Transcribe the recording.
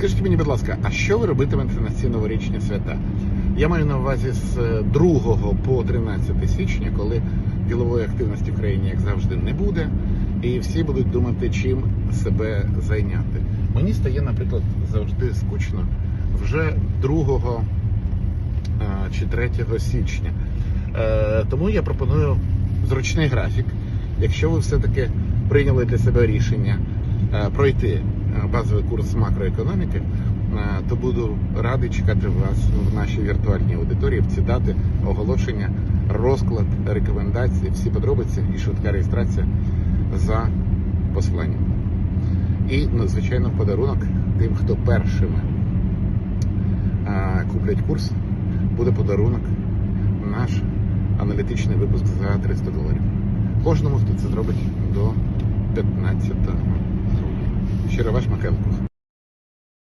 Скажіть мені, будь ласка, а що ви робитимете на ці новорічні свята? Я маю на увазі з 2 по 13 січня, коли ділової активності в країні, як завжди, не буде, і всі будуть думати, чим себе зайняти. Мені стає, наприклад, завжди скучно вже 2 е, чи 3 січня. Е, Тому я пропоную зручний графік. Якщо ви все-таки прийняли для себе рішення е, пройти е, базовий курс макроекономіки, е, то буду радий чекати вас в нашій віртуальній аудиторії. В ці дати оголошення, розклад, рекомендації, всі подробиці і швидка реєстрація за посиланням. І, звичайно, подарунок тим, хто першими е, куплять курс, буде подарунок наш аналітичний випуск за 300 доларів. Кожному, хто це зробить до 15 Zero was maar